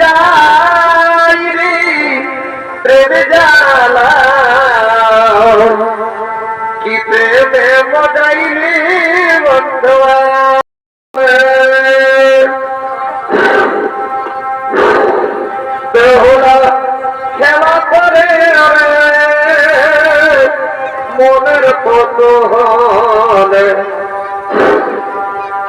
রে প্রেম জালা কি প্রেমে মজাইলি বন্ধুয়া খেলা করে মনের কত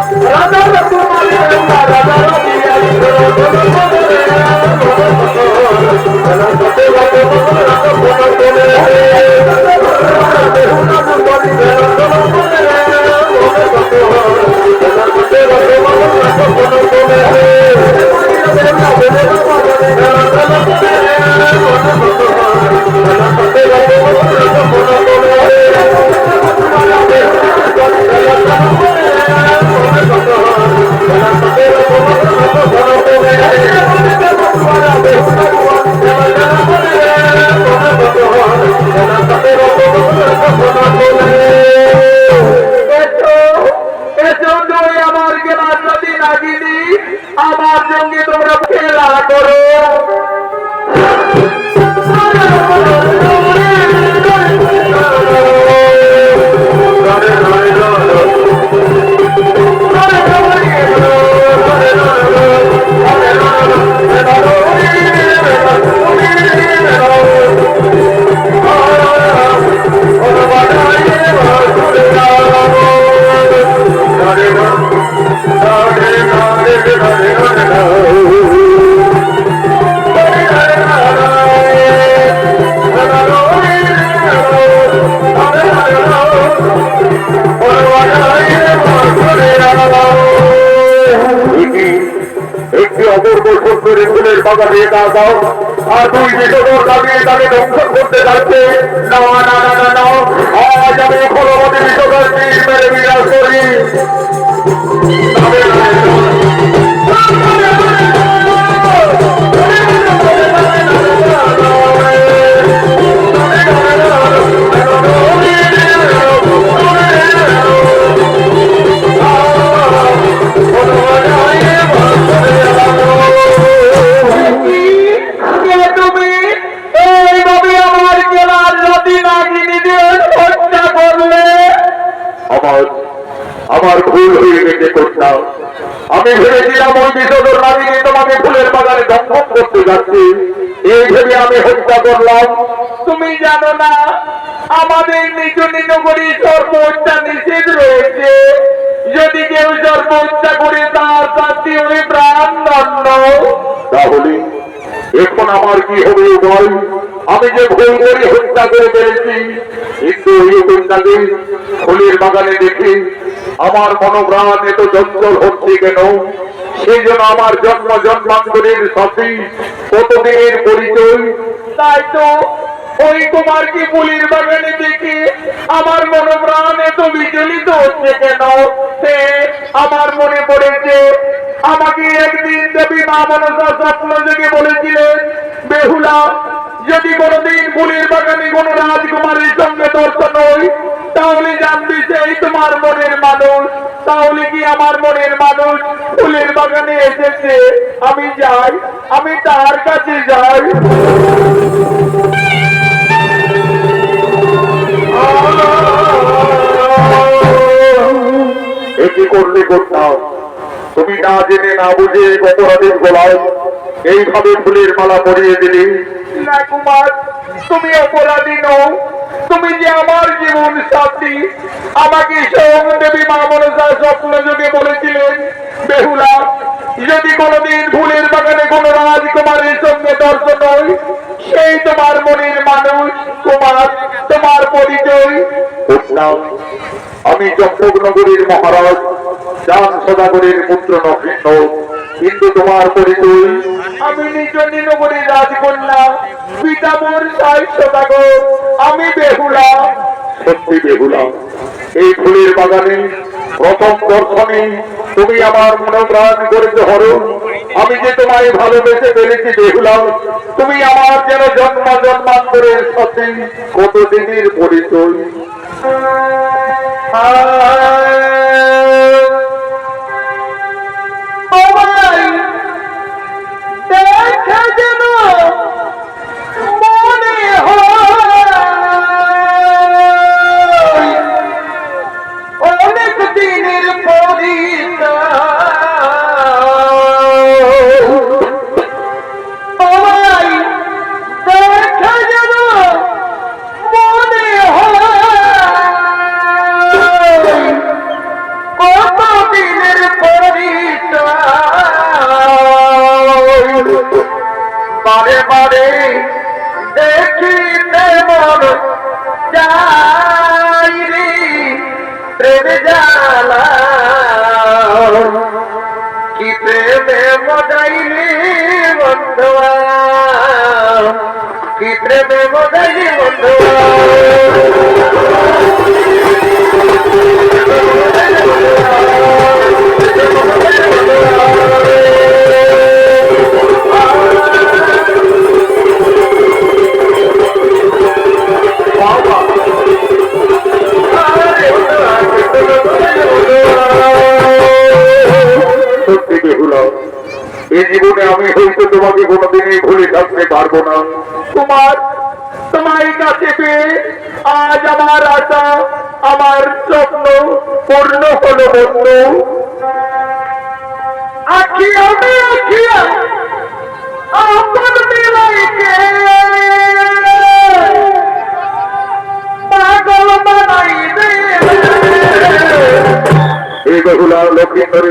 রাজা কুমারী সঙ্গে তোমরা খেলা করো। ফুলের বাগানে গা দাও। আর তাকে ধ্বংস করতে যাচ্ছে। না না না না না আজ আমি ফলবতী বিশোধর তীর মেরে বিরাজ করি। আমার ভুল হয়ে গেছে করতাম আমি ভেবেছিলাম ওই বিশোধর নাগিনী তোমাকে ফুলের বাগানে দংশন করতে যাচ্ছি। এই ভেবে আমি হত্যা করলাম। তুমি জানো না আমাদের নিজ নগরী সর্বোচ্চা নিষেধ রয়েছে। যদি কেউ সর্বোচ্চা করে তার শাস্তি ওই প্রাণ দণ্ড। তাহলে এখন আমার কি হবে বল আমি যে ভুল করে হত্যা করে ফেলেছি কিন্তু ওই হত্যাকে ফুলের বাগানে দেখে। আমার মনোপ্রাণ এত চঞ্চল হচ্ছে কেন? সেই জন্য আমার জন্ম জন্মান্তরের সাথে কতদিনের পরিচয়? তাই তো ওই তোমার কি ফুলের বাগানে দেখে আমার মনোপ্রাণ এত বিচলিত হচ্ছে কেন? সে আমার মনে পড়েছে, আমাকে একদিন দেবী মা মনসা স্বপ্ন যোগে বলেছিলেন, বেহুলা, যদি কোনোদিন ফুলের বাগানে কোন রাজকুমারীর সঙ্গে দর্শন তাহলে জানবি সেই তোমার মনের মানুষ। তাহলে কি আমার মনের মানুষ ফুলের বাগানে এসেছে? আমি যাই আমি তার কাছে যাই। এটি করলে করতাম তুমি না জেনে না বুঝে অপরাধীর গলায় এইভাবে ফুলের মালা পরিয়ে দিলি? না কুমার তুমি অপরাধী নও। তুমি যে আমার জীবন সাথী, আমাকে সোম দেবী মা মনসা স্বপ্ন যোগে বলেছিলেন, বেহুলা, যদি কোনোদিন ফুলের বাগানে কোন রাজকুমারের সঙ্গে দর্শন হয়, সেই তোমার মনের মানুষ কুমার তোমার পরিচয়। আমি চম্পকনগরীর মহারাজ চান সদাগরের পুত্র নবীন কিন্তু তোমার পরিচয় আমি নিজ নগরী রাজকন্যা পিতা মোর সাহিত্য থাকো আমি বেহুলা। সত্যি বেহুলা এই ফুলের বাগানে প্রথম দর্শনে তুমি আমার মনোপ্রাণ করেছে হরণ আমি যে তোমায় ভালোবেসে ফেলেছি বেহুলা তুমি আমার যেন জন্ম জন্মান্তরের সাথে কতদিনের পরিচয়। বারে বারে দেখিতে মন যাই রে, প্রেম জালা কি প্রেমে মজাইলি বন্ধুয়া? কি প্রেমে মজাইলি বন্ধুয়া? জীবনে আমি হয়তো তোমাকে কোনোদিনই ভুলে থাকতে পারব না। তোমার তোমার কাছে পেয়ে আজ আমার আশা আমার স্বপ্ন পূর্ণ হলো বন্ধু। আখিয়া মে আখিয়া আপন মিলাইকে পাগল বানাই দে। এই বেহুলা লক্ষ্মীন্দরী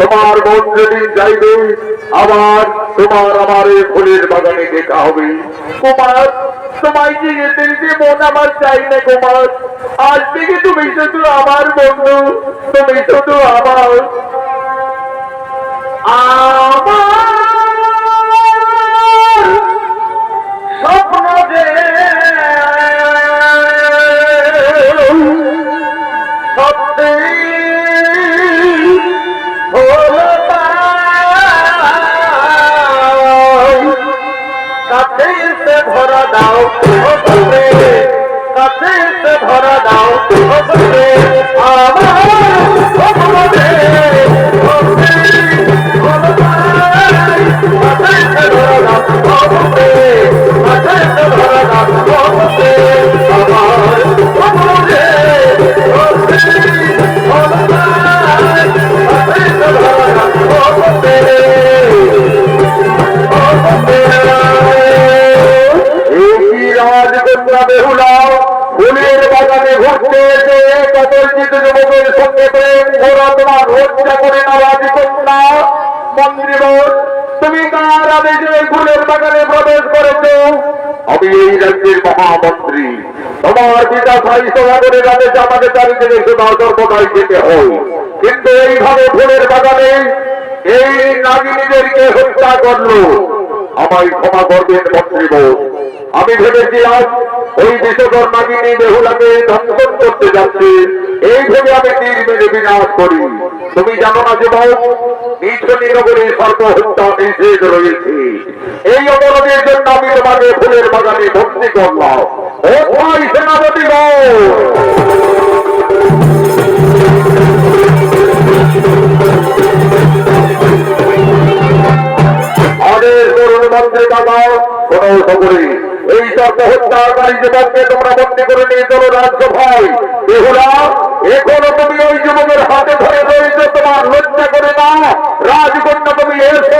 তোমার মন যেদিন যাইবে, আবার তোমার আমার এই ফুলের বাগানে দেখা হবে। কুমার, তোমায় কি যেতে যে মন আমার চাই না কুমার। আজ থেকে তুমি শুধু আমার বন্ধু, তুমি শুধু আমার। আমার তোমার আমি এই রাজ্যের মহামন্ত্রী। তোমার পিতা ভাই সভাগরের আদেশে আমাকে চারিদিকে সদা সর্বদাই যেতে হয়। কিন্তু এইভাবে ফুলের বাগানে এই নাগিনীদেরকে হত্যা করল। আমায় ক্ষমা করবেন মন্ত্রীবোধ আমি ভেবেছিলাম ওই বিশ্বকর নাগিনী বেহুলাকে ধ্বংসন করতে যাচ্ছে এই ভেবে আমি তীর মেরে বিনাশ করি। তুমি জানো না যুবক নিছনি নগরী সর্বহত্যা নিষেধ রয়েছে। এই অপরাধের জন্য আমি তোমাকে ফুলের বাগানে ভর্তি করলাম। ও ভাই সেনাপতি কাকা কোন সকলে এই সব যুবককে তোমরা বন্দী করে নিয়ে চলো রাজ্যসভায় বেহুলা, এখনও তুমি ওই যুবকের হাতে ধরে রয়েছে, তোমার লজ্জা করে না। রাজকন্যা তুমি এসো